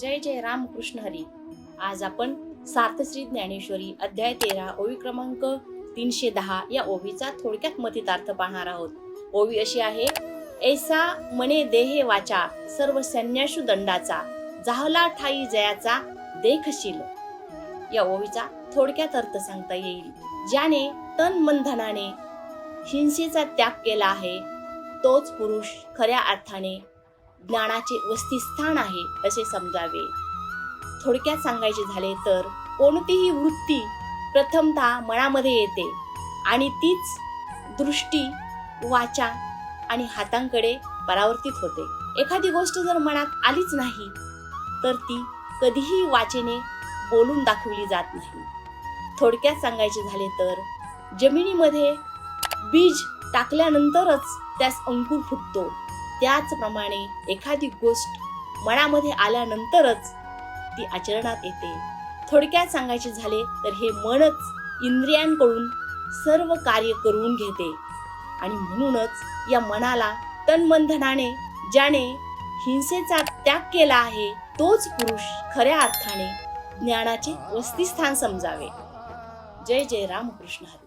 जय जय रामकृष्ण हरी. आज आपण सार्थश्री ज्ञानेश्वरी अध्याय तेरा ओवी क्रमांक तीनशे दहा या ओवीचा थोडक्यात मतितार्थ पाहणार आहोत. ओवी अशी आहे ऐसा मने देहे वाचा सर्व सन्यासु दंडाचा जाहला ठाई जयाचा देखशील या ओवीचा थोडक्यात अर्थ सांगता येईल. ज्याने तन मन धनाने हिंसेचा त्याग केला आहे तोच पुरुष खऱ्या अर्थाने ज्ञानाचे वस्तीस्थान आहे असे समजावे. थोडक्यात सांगायचे झाले तर कोणतीही वृत्ती प्रथमतः मनामध्ये येते आणि तीच दृष्टी वाचा आणि हातांकडे परावर्तित होते. एखादी गोष्ट जर मनात आलीच नाही तर ती कधीही वाचेने बोलून दाखवली जात नाही. थोडक्यात सांगायचे झाले तर जमिनीमध्ये बीज टाकल्यानंतरच त्यास अंकुर फुटतो. त्याचप्रमाणे एखादी गोष्ट मनामध्ये आल्यानंतरच ती आचरणात येते. थोडक्यात सांगायचे झाले तर हे मनच इंद्रियांकडून सर्व कार्य करून घेते. आणि म्हणूनच या मनाला तन्मंधनाने ज्याने हिंसेचा त्याग केला आहे तोच पुरुष खऱ्या अर्थाने ज्ञानाचे वस्तिस्थान समजावे. जय जय रामकृष्ण हरी.